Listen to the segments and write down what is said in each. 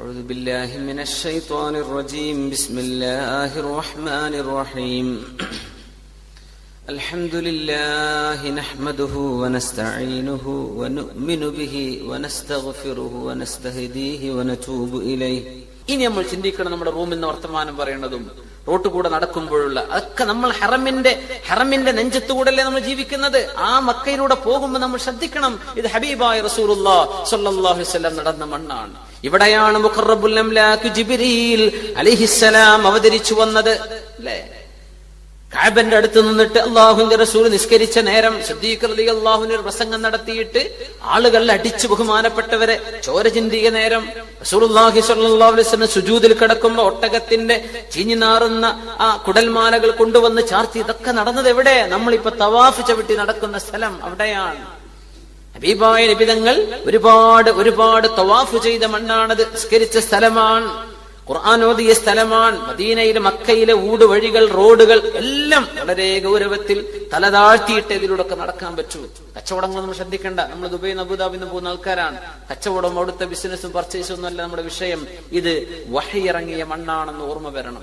أعوذ بالله من الشيطان الرجيم. بسم الله الرحمن الرحيم. الحمد لله نحمده ونستعينه ونؤمن به ونستغفره ونستهديه ونتوب إليه. ഇനി നമ്മൾ ചിന്തിക്കണം നമ്മുടെ റൂമിൽ നിന്ന് വർത്തമാനം പറയേണ്ടതും റോട്ട് കൂടെ നടക്കുമ്പോഴുള്ള അതൊക്കെ നമ്മൾ ഹറമിന്റെ ഹറമിന്റെ നെഞ്ചത്തുകൂടല്ലേ നമ്മൾ ജീവിക്കുന്നത്? ആ മക്കയിലൂടെ പോകുമ്പോൾ നമ്മൾ ശ്രദ്ധിക്കണം ഇത് ഹബീബായ സ്വല്ലല്ലാഹു അലൈഹി നടന്ന മണ്ണാണ്. ഇവിടെയാണ് മുഖറബുൽ അംലാക്ക് ജിബ്രീൽ അലൈഹിസ്സലാം അവതരിച്ചു വന്നത് അല്ലേ? കാബന്റെ അടുത്ത് നിന്നിട്ട് അള്ളാഹുന്റെ റസൂൽ നിസ്കരിച്ച നേരം ശുദ്ധീകൃതി അള്ളാഹുവിന് ഒരു പ്രസംഗം നടത്തിയിട്ട് ആളുകൾ അടിച്ചു ബഹുമാനപ്പെട്ടവരെ ചോര ചിന്തിയ നേരം അലൈഹി വസല്ലം സുജൂദിൽ കിടക്കുമ്പോ ഒട്ടകത്തിന്റെ ചീഞ്ഞു നാറുന്ന ആ കുടൽമാലകൾ കൊണ്ടുവന്ന് ചാർത്തി ഇതൊക്കെ നടന്നത് എവിടെ? നമ്മളിപ്പോ തവാഫ് ചവിട്ടി നടക്കുന്ന സ്ഥലം അവിടെയാണ്. ഹബീബായ നിബിതങ്ങൾ ഒരുപാട് ഒരുപാട് തവാഫ് ചെയ്ത മണ്ണാണത് നിസ്കരിച്ച സ്ഥലമാണ്. ഖുർആൻ ഓതിയ സ്ഥലമാണ്. മദീനയിലെ മക്കയിലെ ഊടുവഴികൾ റോഡുകൾ എല്ലാം വളരെ ഗൗരവത്തിൽ തലതാഴ്ത്തിയിട്ട് ഇതിലൂടെ ഒക്കെ നടക്കാൻ പറ്റൂ. കച്ചവടങ്ങൾ നമ്മൾ ശ്രദ്ധിക്കേണ്ട. നമ്മൾ ദുബൈ നബുദാബിന്ന് പോകുന്ന ആൾക്കാരാണ്. കച്ചവടം അവിടുത്തെ ബിസിനസ്സും പർച്ചേസും ഒന്നുമല്ല നമ്മുടെ വിഷയം. ഇത് വഹയിറങ്ങിയ മണ്ണാണെന്ന് ഓർമ്മ വരണം.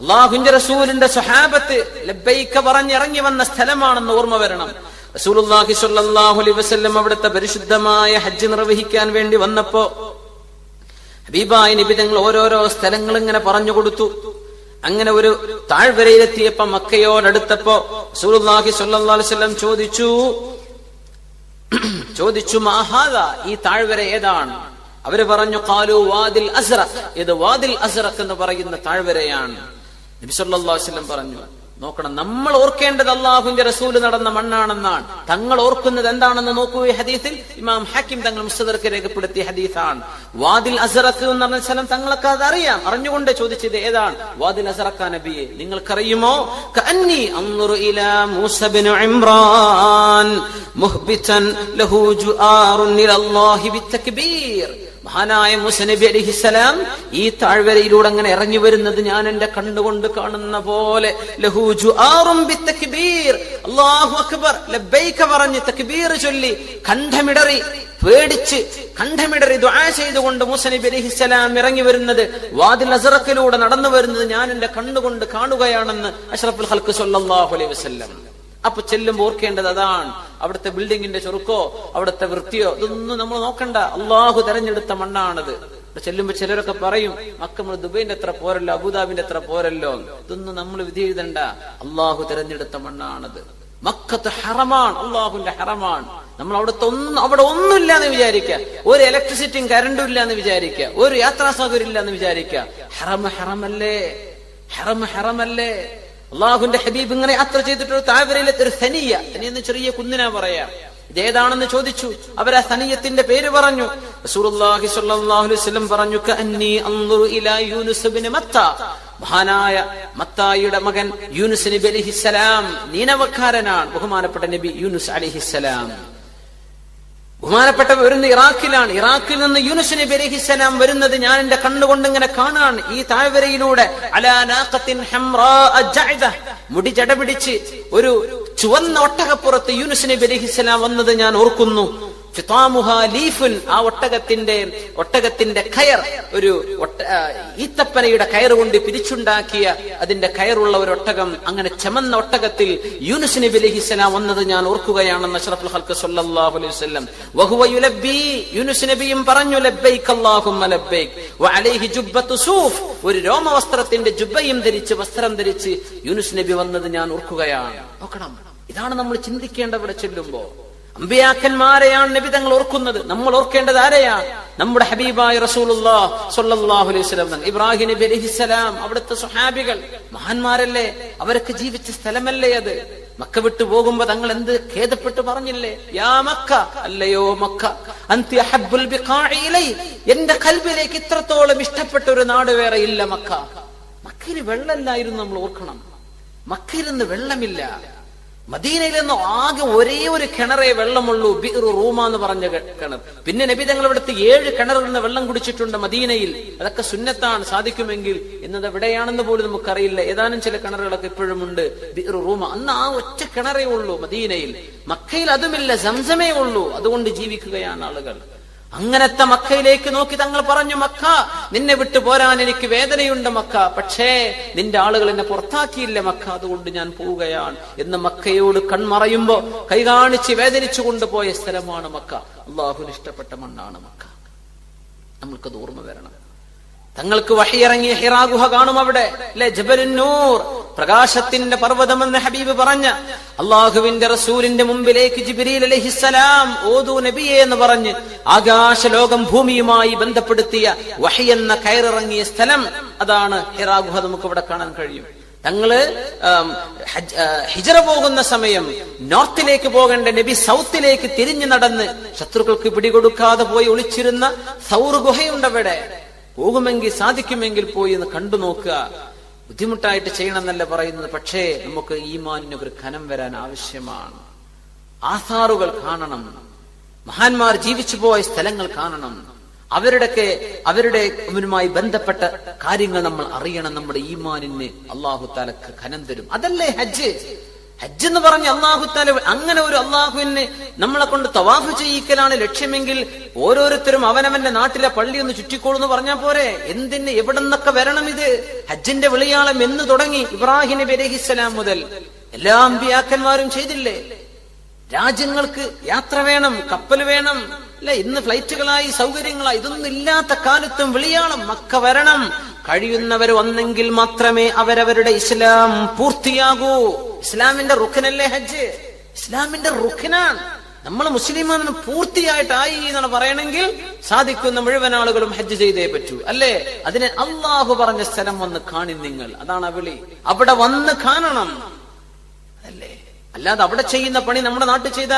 അള്ളാഹുന്റെ റസൂലിന്റെ സ്വഹാബത്ത് ലബൈക്ക പറഞ്ഞിറങ്ങി വന്ന സ്ഥലമാണെന്ന് ഓർമ്മ വരണം. റസൂലുള്ളാഹി സ്വല്ലല്ലാഹു അലൈഹി വസല്ലം അവിടുത്തെ പരിശുദ്ധമായ ഹജ്ജ് നിർവഹിക്കാൻ വേണ്ടി വന്നപ്പോ ഹബീബായ നിബിതങ്ങൾ ഓരോരോ സ്ഥലങ്ങൾ ഇങ്ങനെ പറഞ്ഞു കൊടുത്തു. അങ്ങനെ ഒരു താഴ്വരയിലെത്തിയപ്പോ മക്കയോടടുത്തപ്പോ അലൈഹി വസല്ലം ചോദിച്ചു ചോദിച്ചു മാഹാദ ഈ താഴ്വര ഏതാണ്? അവർ പറഞ്ഞു കാലു വാദിൽ അസറഖ്. ഇത് വാദിൽ അസറഖ് എന്ന് പറയുന്ന താഴ്വരയാണ്. നബി സല്ലല്ലാഹു അലൈഹി വസല്ലം പറഞ്ഞു നോക്കണം. നമ്മൾ ഓർക്കേണ്ടത് അള്ളാഹുവിന്റെ റസൂൽ നടന്ന മണ്ണാണെന്നാണ്. തങ്ങൾ ഓർക്കുന്നത് എന്താണെന്ന് നോക്കൂ ഈ ഹദീസിൽ. ഇമാം ഹാക്കിം തങ്ങൾ മുസ്തദർക്ക് രേഖപ്പെടുത്തിയ ഹദീസാണ്. വാദിൽ അസറക്ക് എന്ന് പറഞ്ഞ സ്ഥലം തങ്ങൾക്ക് അത് അറിയാം. അറിഞ്ഞുകൊണ്ട് ചോദിച്ചത് ഏതാണ്? വാദിൽ അസറക്ക നബിയെ. നിങ്ങൾക്കറിയുമോ? ഇമ്രാൻ മുഹ്ബിതൻ ലഹു മഹാനായ മുസനബി അലിഹിസലാം ഈ താഴ്വരയിലൂടെ അങ്ങനെ ഇറങ്ങി വരുന്നത് ഞാൻ എന്റെ കണ്ണുകൊണ്ട് കാണുന്ന പോലെ. അക്ബർ. പറഞ്ഞ് തക്ബീർ ചൊല്ലി കണ്ഠമിടറി പേടിച്ച് കണ്ഠമിടറി ദുആ ചെയ്തുകൊണ്ട് മുസനബി അലിഹിസലാം ഇറങ്ങി വരുന്നത് വാതിൽ അസറക്കിലൂടെ നടന്നു വരുന്നത് ഞാൻ എന്റെ കണ്ണുകൊണ്ട് കാണുകയാണെന്ന് അഷ്റഫുൽ ഹൽക്ക് സല്ലല്ലാഹു അലൈഹി വസല്ലം. അപ്പൊ ചെല്ലുമ്പോൾ ഓർക്കേണ്ടത് അതാണ്. അവിടുത്തെ ബിൽഡിങ്ങിന്റെ ചെറുക്കോ അവിടുത്തെ വൃത്തിയോ ഇതൊന്നും നമ്മൾ നോക്കണ്ട. അള്ളാഹു തെരഞ്ഞെടുത്ത മണ്ണാണത്. ചെല്ലുമ്പോ ചിലരൊക്കെ പറയും മക്ക നമ്മൾ ദുബൈന്റെ അത്ര പോരല്ലോ അബുദാബിന്റെ അത്ര പോരല്ലോ. ഇതൊന്നും നമ്മൾ വിധി എഴുതണ്ട. അള്ളാഹു തെരഞ്ഞെടുത്ത മണ്ണാണത്. മക്കത്ത് ഹറമാണ് അള്ളാഹുന്റെ ഹറമാണ്. നമ്മൾ അവിടുത്തെ ഒന്നും അവിടെ ഒന്നുമില്ല എന്ന് വിചാരിക്കുക ഒരു ഇലക്ട്രിസിറ്റിയും കരണ്ടും ഇല്ല എന്ന് വിചാരിക്കുക ഒരു യാത്രാ സൗകര്യം ഇല്ല എന്ന് വിചാരിക്കുക ഹറമ ഹറമല്ലേ? ഹറം ഹറമല്ലേ? അള്ളാഹുന്റെ ഹബീബ് ഇങ്ങനെ യാത്ര ചെയ്തിട്ട് ഒരു താഴ്വരയിലെത്തി ഒരു സനിയ. സനിയ എന്ന് ചെറിയ കുന്നിനാ പറയാ. ഇതേതാണെന്ന് ചോദിച്ചു. അവർ ആ സനിയത്തിന്റെ പേര് പറഞ്ഞു. റസൂലുള്ളാഹി സ്വല്ലല്ലാഹു അലൈഹി വസല്ലം പറഞ്ഞു കഅന്നി അൻദുറു ഇലാ യൂനുസ് ഇബ്നു മത്ത. മഹാനായ മത്തായിയുടെ മകൻ യൂനുസ് നബി അലൈഹിസ്സലാം നീനവക്കാരനാണ്. ബഹുമാനപ്പെട്ട നബി യൂനുസ് അലൈഹിസ്സലാം. ബഹുമാനപ്പെട്ട വരുന്ന ഇറാഖിലാണ്. ഇറാഖിൽ നിന്ന് യൂനുസ് നബി വരുന്നത് ഞാൻ എന്റെ കണ്ണുകൊണ്ട് ഇങ്ങനെ കാണാൻ ഈ താഴ്വരയിലൂടെ മുടി ചടപിടിച്ച് ഒരു ചുവന്ന ഒട്ടകപ്പുറത്ത് യൂനുസ് നബി വന്നത് ഞാൻ ഓർക്കുന്നു. ലീഫുൻ ആ ഒട്ടകത്തിന്റെ ഒട്ടകത്തിന്റെ കയർ ഒരു ഈത്തപ്പനയുടെ കയർ കൊണ്ട് പിരിച്ചുണ്ടാക്കിയ അതിന്റെ കയറുള്ള ഒരു ഒട്ടകം അങ്ങനെ ചമന്ന ഒട്ടകത്തിൽ യൂനുസ് നബി അലഹിസന വന്നത് ഞാൻ ഓർക്കുകയാണെന്ന് അഷ്റഫുൽ ഹൽക്ക് സല്ലല്ലാഹു അലൈഹി വസല്ലം. വഹുവ യുലബ്ബി യൂനുസ് നബിയും പറഞ്ഞു ലബ്ബൈക അല്ലാഹുമ്മ ലബ്ബൈക്. വഅലൈഹി ജുബ്ബത്തു സൂഫ്. ഒരു രോമവസ്ത്രത്തിന്റെ ജുബ്ബയും ധരിച്ച് വസ്ത്രം ധരിച്ച് യൂനുസ് നബി വന്നത് ഞാൻ ഓർക്കുകയാണ്. നോക്കണം ഇതാണ് നമ്മൾ ചിന്തിക്കേണ്ട ഇവിടെ ചെല്ലുമ്പോ അമ്പിയാക്കന്മാരെയാണ് നബി തങ്ങൾ ഓർക്കുന്നത്. നമ്മൾ ഓർക്കേണ്ടത് ആരെയാ? നമ്മുടെ ഹബീബായ ഇബ്രാഹിം നബി അവിടുത്തെ സുഹാബികൾ മഹാന്മാരല്ലേ? അവരൊക്കെ ജീവിച്ച സ്ഥലമല്ലേ അത്? മക്ക വിട്ടു പോകുമ്പോ തങ്ങൾ എന്ത് ഖേദപ്പെട്ട് പറഞ്ഞില്ലേ? യാ മക്ക അല്ലയോ മക്ക എന്റെ കൽബിലേക്ക് ഇത്രത്തോളം ഇഷ്ടപ്പെട്ട ഒരു നാട് വേറെ ഇല്ല മക്ക. മക്കയിൽ വെള്ളമില്ലായിരുന്നു നമ്മൾ ഓർക്കണം. മക്കയിൽ നിന്ന് വെള്ളമില്ല. മദീനയിൽ നിന്ന് ആകെ ഒരേ ഒരു കിണറേ വെള്ളമുള്ളൂ ബിറു റൂമ എന്ന് പറഞ്ഞ കിണർ. പിന്നെ നബി തങ്ങൾ ഇവിടുത്തെ ഏഴ് കിണറിൽ നിന്ന് വെള്ളം കുടിച്ചിട്ടുണ്ട് മദീനയിൽ. അതൊക്കെ സുന്നത്താണ് സാധിക്കുമെങ്കിൽ എന്നത് എവിടെയാണെന്ന് പോലും നമുക്കറിയില്ല. ഏതാനും ചില കിണറുകളൊക്കെ ഇപ്പോഴും ഉണ്ട് ബിറു റൂമ. അന്ന് ആ ഒറ്റ കിണറേ ഉള്ളൂ മദീനയിൽ. മക്കയിൽ അതുമില്ല സംസമേ ഉള്ളൂ. അതുകൊണ്ട് ജീവിക്കുകയാണ് ആളുകൾ. അങ്ങനത്തെ മക്കയിലേക്ക് നോക്കി തങ്ങൾ പറഞ്ഞു മക്ക നിന്നെ വിട്ടു പോരാൻ എനിക്ക് വേദനയുണ്ട് മക്ക. പക്ഷേ നിന്റെ ആളുകൾ എന്നെ പുറത്താക്കിയില്ല മക്ക. അതുകൊണ്ട് ഞാൻ പോവുകയാണ്. എന്ന് മക്കയോട് കൺമറയുമ്പോ കൈ കാണിച്ച് വേദനിച്ചു കൊണ്ടുപോയ സ്ഥലമാണ് മക്ക. അള്ളാഹുന് ഇഷ്ടപ്പെട്ട മണ്ണാണ് മക്ക. നമ്മൾക്കത് ഓർമ്മ വരണം. തങ്ങൾക്ക് വഹിയിറങ്ങിയ ഹിറാ ഗുഹ കാണും അവിടെ. അല്ലെ ജബലുന്നൂർ പ്രകാശത്തിന്റെ പർവതമെന്ന് ഹബീബ് പറഞ്ഞ അള്ളാഹുവിന്റെ റസൂലിന്റെ മുമ്പിലേക്ക് ജിബിരിൽ അലഹിസലാം ഓതു നബിയെ എന്ന് പറഞ്ഞ് ആകാശലോകം ഭൂമിയുമായി ബന്ധപ്പെടുത്തിയ വഹി എന്ന കയറിറങ്ങിയ സ്ഥലം അതാണ് ഹിറാ ഗുഹ നമുക്ക് ഇവിടെ കാണാൻ കഴിയും. തങ്ങൾ ഹിജറ പോകുന്ന സമയം നോർത്തിലേക്ക് പോകേണ്ട നബി സൗത്തിലേക്ക് തിരിഞ്ഞു നടന്ന് ശത്രുക്കൾക്ക് പിടികൊടുക്കാതെ പോയി ഒളിച്ചിരുന്ന സൗർ ഗുഹയുണ്ട് അവിടെ പോകുമെങ്കിൽ സാധിക്കുമെങ്കിൽ പോയി എന്ന് കണ്ടു നോക്കുക. ബുദ്ധിമുട്ടായിട്ട് ചെയ്യണമെന്നല്ല പറയുന്നത്. പക്ഷേ നമുക്ക് ഈമാനിന് ഒരു ഖനം വരാൻ ആവശ്യമാണ്. ആധാറുകൾ കാണണം. മഹാന്മാർ ജീവിച്ചു പോയ സ്ഥലങ്ങൾ കാണണം. അവരുടെയൊക്കെ അവരുടെ അവരുമായി ബന്ധപ്പെട്ട കാര്യങ്ങൾ നമ്മൾ അറിയണം. നമ്മുടെ ഈമാനിന് അള്ളാഹു താലക്ക് ഖനം തരും. അതല്ലേ ഹജ്ജ്? ഹജ്ജ് എന്ന് പറഞ്ഞ അള്ളാഹു താല അങ്ങനെ ഒരു അള്ളാഹുവിന് നമ്മളെ കൊണ്ട് തവാഫ് ചെയ്യിക്കലാണ് ലക്ഷ്യമെങ്കിൽ ഓരോരുത്തരും അവനവന്റെ നാട്ടിലെ പള്ളി ഒന്ന് ചുറ്റിക്കോളൂ എന്ന് പറഞ്ഞാൽ പോരെ. എന്തിന് എവിടെ നിന്നൊക്കെ വരണം ഇത്? ഹജ്ജിന്റെ വിളിയാളം എന്ന് തുടങ്ങി ഇബ്രാഹിം നബി അലഹിസ്സലാം മുതൽ എല്ലാ അമ്പിയാക്കന്മാരും ചെയ്തില്ലേ? രാജ്യങ്ങൾക്ക് യാത്ര വേണം കപ്പൽ വേണം അല്ല ഇന്ന് ഫ്ലൈറ്റുകളായി സൗകര്യങ്ങളായി ഇതൊന്നും ഇല്ലാത്ത കാലത്തും വിളിയാളം മക്ക വരണം. കഴിയുന്നവർ വന്നെങ്കിൽ മാത്രമേ അവരവരുടെ ഇസ്ലാം പൂർത്തിയാകൂ. ഇസ്ലാമിന്റെ റുഖനല്ലേ ഹജ്ജ്? ഇസ്ലാമിന്റെ റുഖിനാണ് നമ്മൾ മുസ്ലിമാണെന്ന് പൂർത്തിയായിട്ടായി എന്നാണ് പറയണമെങ്കിൽ സാധിക്കുന്ന മുഴുവൻ ആളുകളും ഹജ്ജ് ചെയ്തേ പറ്റൂ. അല്ലേ? അതിനെ അള്ളാഹു പറഞ്ഞ സ്ഥലം വന്ന് കാണി നിങ്ങൾ. അതാണ് വിളി. അവിടെ വന്ന് കാണണം. അല്ലേ? അല്ലാതെ അവിടെ ചെയ്യുന്ന പണി നമ്മുടെ നാട്ടിൽ ചെയ്ത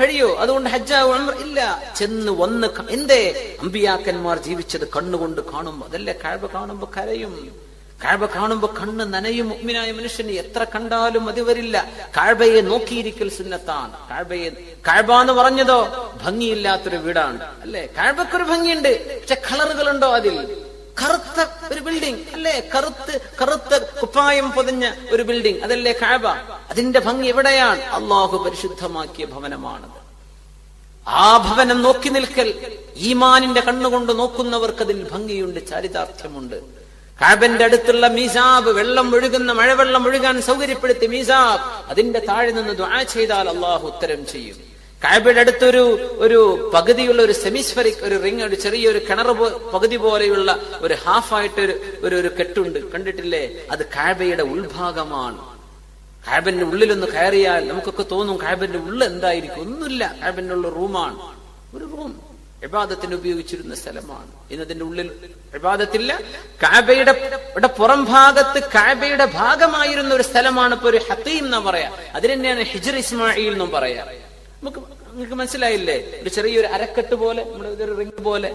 കഴിയോ? അതുകൊണ്ട് ഹജ്ജ് ഇല്ല. ചെന്ന് വന്ന് എന്തേ? അമ്പിയാക്കന്മാർ ജീവിച്ചത് കണ്ണുകൊണ്ട് കാണുമ്പോ അതല്ലേ? കഴിവ് കാണുമ്പോ കരയും. കാഴ്ബ കാണുമ്പോ കണ്ണ് നനയും മുഗ്മിനായ മനുഷ്യന് എത്ര കണ്ടാലും മതി വരില്ല. കാഴ്ബയെ നോക്കിയിരിക്കൽ സുന്നത്താണ്. കാഴ്ബയെ കാഴ്ബ എന്ന് പറഞ്ഞതോ ഭംഗിയില്ലാത്തൊരു വീടാണ്. അല്ലെ? കാഴ്ബക്കൊരു ഭംഗിയുണ്ട് പക്ഷെ കളറുകളുണ്ടോ അതിൽ? കറുത്ത ഒരു ബിൽഡിംഗ് അല്ലേ? കറുത്ത് കറുത്ത കുപ്പായം പൊതിഞ്ഞ ഒരു ബിൽഡിംഗ് അതല്ലേ കാഴ്ബ അതിന്റെ ഭംഗി എവിടെയാണ്? അള്ളാഹു പരിശുദ്ധമാക്കിയ ഭവനമാണത്. ആ ഭവനം നോക്കി നിൽക്കൽ ഈമാനിന്റെ കണ്ണുകൊണ്ട് നോക്കുന്നവർക്ക് അതിൽ ഭംഗിയുണ്ട് ചാരിതാർത്ഥ്യമുണ്ട്. കാബന്റെ അടുത്തുള്ള മീസാബ് വെള്ളം ഒഴുകുന്ന മഴവെള്ളം ഒഴുകാൻ സൗകര്യപ്പെടുത്തി മീസാബ് അതിന്റെ താഴെ നിന്ന് ദ്വാ ചെയ്താൽ അള്ളാഹു ഉത്തരം ചെയ്യും. കാബയുടെ അടുത്തൊരു ഒരു പകുതിയുള്ള ഒരു സെമിസ്ഫറിക് ഒരു റിങ് ഒരു ചെറിയൊരു കിണർ പകുതി പോലെയുള്ള ഒരു ഹാഫായിട്ട് ഒരു ഒരു ഒരു കെട്ടുണ്ട്. കണ്ടിട്ടില്ലേ? അത് കാബയുടെ ഉൾഭാഗമാണ്. കാബന്റെ ഉള്ളിലൊന്ന് കയറിയാൽ നമുക്കൊക്കെ തോന്നും കാബന്റെ ഉള്ളിൽ എന്തായിരിക്കും? ഒന്നുമില്ല. കാബന്റെ ഉള്ള റൂമാണ്. ഒരു റൂം. വിവാദത്തിന് ഉപയോഗിച്ചിരുന്ന സ്ഥലമാണ്. ഇന്നതിന്റെ ഉള്ളിൽ വിവാദത്തില്ല കാബയുടെ പുറം ഭാഗത്ത് കാബയുടെ ഭാഗമായിരുന്ന ഒരു സ്ഥലമാണ് ഇപ്പൊ ഒരു ഹത്തീം എന്ന് പറയാ. അതിന് തന്നെയാണ് ഹിജർ ഇസ്മായിൽ എന്നും പറയാ. നമുക്ക് നിങ്ങൾക്ക് മനസ്സിലായില്ലേ? ഒരു ചെറിയൊരു അരക്കെട്ട് പോലെ നമ്മുടെ ഇതൊരു റിംഗ് പോലെ.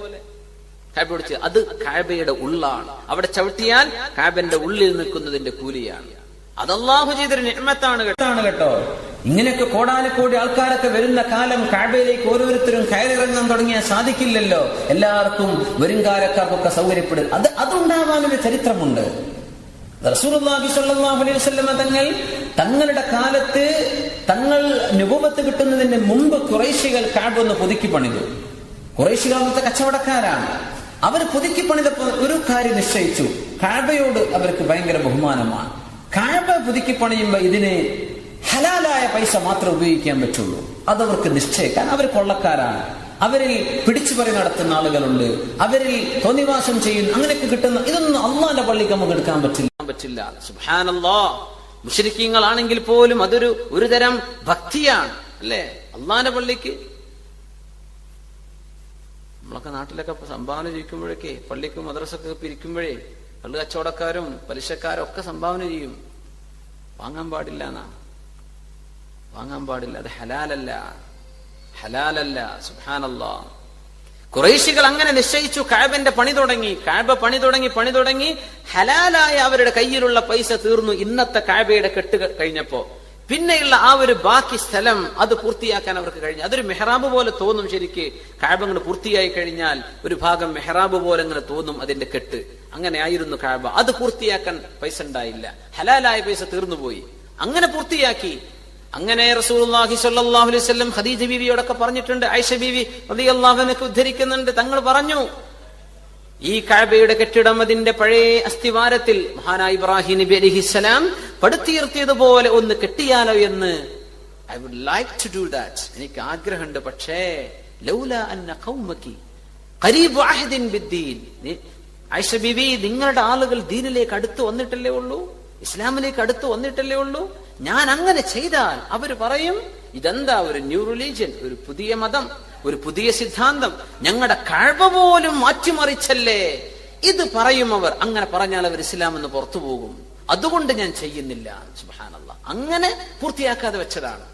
കാബ അത് കാബയുടെ ഉള്ളാണ്. അവിടെ ചവിട്ടിയാൽ കാബന്റെ ഉള്ളിൽ നിൽക്കുന്നതിന്റെ കൂലിയാണ്. അത് അള്ളാഹു ചെയ്തൊരു നിയമത്താണ് കേട്ടാണ് കേട്ടോ. ഇങ്ങനെയൊക്കെ കോടാനക്കോടി ആൾക്കാരൊക്കെ വരുന്ന കാലം കാബയിലേക്ക് ഓരോരുത്തരും കയറിറങ്ങാൻ തുടങ്ങിയാൽ സാധിക്കില്ലല്ലോ. എല്ലാവർക്കും വരുംകാലക്കാർക്കൊക്കെ സൗകര്യപ്പെടും. അത് അതുണ്ടാവാനൊരു ചരിത്രമുണ്ട്. അലൈഹി വസല്ലമ തങ്ങൾ തങ്ങളുടെ കാലത്ത് തങ്ങൾ നുപമത്ത് കിട്ടുന്നതിന് മുമ്പ് കുറേശികൾ കാഴ്വന്ന് പുതുക്കി പണിതു. കുറേശികൾ അന്നത്തെ കച്ചവടക്കാരാണ്. അവർ പുതുക്കി പണിതപ്പോൾ ഒരു കാര്യം നിശ്ചയിച്ചു. കാബയോട് അവർക്ക് ഭയങ്കര ബഹുമാനമാണ്. കാബ പുതുക്കി പണിയുമ്പോ ഇതിന് ഹലാലായ പൈസ മാത്രമേ ഉപയോഗിക്കാൻ പറ്റുള്ളൂ. അതവർക്ക് നിശ്ചയിക്കാൻ അവർ കൊള്ളക്കാരാണ്. അവരിൽ പിടിച്ചുപറി നടത്തുന്ന ആളുകളുണ്ട്. അവരിൽ തോന്നിവാസം ചെയ്യുന്ന അങ്ങനെയൊക്കെ കിട്ടുന്ന ഇതൊന്നും അള്ളാന്റെ പള്ളിക്ക് നമുക്ക് എടുക്കാൻ പറ്റില്ല. പറ്റില്ല. സുഹാനല്ലോ മുഷരിക്കീങ്ങളാണെങ്കിൽ പോലും അതൊരു ഒരു തരം ഭക്തിയാണ് അല്ലേ? അള്ളാന്റെ പള്ളിക്ക് നമ്മളൊക്കെ നാട്ടിലൊക്കെ സംഭാവന ചെയ്യിക്കുമ്പോഴൊക്കെ പള്ളിക്കും മദ്രസൊക്കെ പിരിക്കുമ്പോഴേ പള്ളി കച്ചവടക്കാരും പലിശക്കാരും ഒക്കെ സംഭാവന ചെയ്യും. വാങ്ങാൻ പാടില്ല എന്നാണ് വാങ്ങാൻ പാടില്ല. അത് ഹലാലല്ല. ഹലാലല്ല. സുഹാനല്ലാ കുറേശികൾ അങ്ങനെ നിശ്ചയിച്ചു. കാബന്റെ പണി തുടങ്ങി. കാബ പണി തുടങ്ങി പണി തുടങ്ങി. ഹലാലായ അവരുടെ കയ്യിലുള്ള പൈസ തീർന്നു. ഇന്നത്തെ കാബയുടെ കെട്ട് കഴിഞ്ഞപ്പോ. പിന്നെയുള്ള ആ ഒരു ബാക്കി സ്ഥലം അത് പൂർത്തിയാക്കാൻ അവർക്ക് കഴിഞ്ഞു. അതൊരു മെഹ്റാബ് പോലെ തോന്നും ശരിക്ക്. കാബങ്ങൾ പൂർത്തിയായി കഴിഞ്ഞാൽ ഒരു ഭാഗം മെഹ്റാബ് പോലെ അങ്ങനെ തോന്നും അതിന്റെ കെട്ട്. അങ്ങനെ ആയിരുന്നു കാബ. അത് പൂർത്തിയാക്കാൻ പൈസ ഉണ്ടായില്ല. ഹലാലായ പൈസ തീർന്നുപോയി അങ്ങനെ പൂർത്തിയാക്കി. അങ്ങനെ റസൂലുള്ളാഹി സ്വല്ലല്ലാഹു അലൈഹി വസല്ലം ഖദീജ ബീവിയോടൊക്കെ പറഞ്ഞിട്ടുണ്ട്. ഐഷ ബീവി ഉദ്ധരിക്കുന്നുണ്ട്. തങ്ങൾ പറഞ്ഞു ഈ കഴബയുടെ കെട്ടിടം അതിന്റെ പഴയ അസ്ഥിവാരത്തിൽ മഹാനായ ഇബ്രാഹിം നബി അലിഹിസ്സലാം പടുത്തുയർത്തിയതുപോലെ ഒന്ന് കെട്ടിയാലോ എന്ന് I would like to do that എനിക്ക് ആഗ്രഹമുണ്ട്. പക്ഷേ ലൗല അന്ന ഖൗമകി ഖരീബ് അഹദിൻ ബിദ്ദീൻ. ആയിഷ ബിബി നിങ്ങളുടെ ആളുകൾ ദീനിലേക്ക് അടുത്ത് വന്നിട്ടല്ലേ ഉള്ളൂ? ഇസ്ലാമിലേക്ക് അടുത്ത് വന്നിട്ടല്ലേ ഉള്ളൂ? ഞാൻ അങ്ങനെ ചെയ്താൽ അവർ പറയും ഇതെന്താ ഒരു ന്യൂ റിലീജിയൻ ഒരു പുതിയ മതം? ഒരു പുതിയ സിദ്ധാന്തം. ഞങ്ങളുടെ കഴിവ് പോലും മാറ്റിമറിച്ചല്ലേ? ഇത് പറയും അവർ അങ്ങനെ പറഞ്ഞാൽ അവർ ഇസ്ലാം എന്ന് പുറത്തു പോകും. അതുകൊണ്ട് ഞാൻ ചെയ്യുന്നില്ല. സുബാനല്ല അങ്ങനെ പൂർത്തിയാക്കാതെ വെച്ചതാണ്.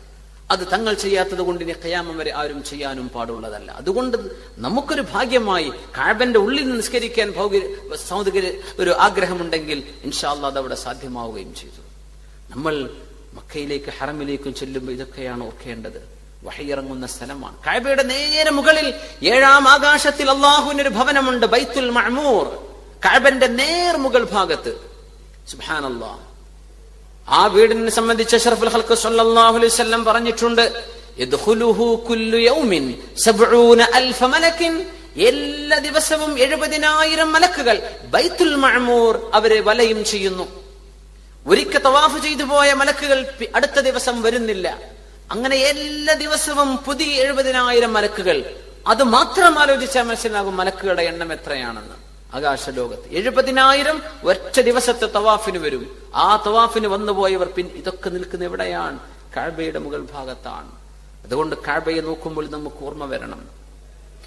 അത് തങ്ങൾ ചെയ്യാത്തത് കൊണ്ട് ഇനി കയാമം വരെ ആരും ചെയ്യാനും പാടുള്ളതല്ല. അതുകൊണ്ട് നമുക്കൊരു ഭാഗ്യമായി കാഴ്ബന്റെ ഉള്ളിൽ നിന്ന് നിസ്കരിക്കാൻ ഭൗക- സൗകര്യ ഒരു ആഗ്രഹമുണ്ടെങ്കിൽ ഇൻഷാല്ല അത് അവിടെ സാധ്യമാവുകയും ചെയ്തു. നമ്മൾ മക്കയിലേക്ക് ഹറമിലേക്കും ചെല്ലുമ്പോൾ ഇതൊക്കെയാണ് ഓർക്കേണ്ടത്. വഹയിറങ്ങുന്ന സ്ഥലമാണ്. കായബയുടെ നേരെ മുകളിൽ ഏഴാം ആകാശത്തിൽ അള്ളാഹുവിന് ഒരു ഭവനമുണ്ട് ബൈത്തുൽ മഴമൂർ കായബന്റെ നേർ മുകൾ ഭാഗത്ത്. സുബ്ഹാനല്ലാഹ് ആ വീടിനെ സംബന്ധിച്ച് അഷ്റഫുൽ സല്ലല്ലാഹു അലൈഹി വസല്ലം പറഞ്ഞിട്ടുണ്ട് കുല്ലു യൗമിൻ മലക്കിൻ. എല്ലാ ദിവസവും എഴുപതിനായിരം മലക്കുകൾ ബൈത്തുൽ മഅമൂർ അവരെ വലയും ചെയ്യുന്നു. ഒരിക്കൽ തവാഫ് ചെയ്തു പോയ മലക്കുകൾ അടുത്ത ദിവസം വരുന്നില്ല. അങ്ങനെ എല്ലാ ദിവസവും പുതിയ എഴുപതിനായിരം മലക്കുകൾ. അത് മാത്രം ആലോചിച്ചാൽ മനസ്സിലാകും മലക്കുകളുടെ എണ്ണം എത്രയാണെന്ന്. ആകാശലോകത്ത് എഴുപതിനായിരം ഒറ്റ ദിവസത്തെ തവാഫിന് വരും. ആ തവാഫിന് വന്നുപോയവർ പിൻ ഇതൊക്കെ നിൽക്കുന്ന എവിടെയാണ്? കാഴ്ബയുടെ മുകൾ ഭാഗത്താണ്. അതുകൊണ്ട് കാഴ്ബയെ നോക്കുമ്പോൾ നമുക്ക് ഓർമ്മ വരണം.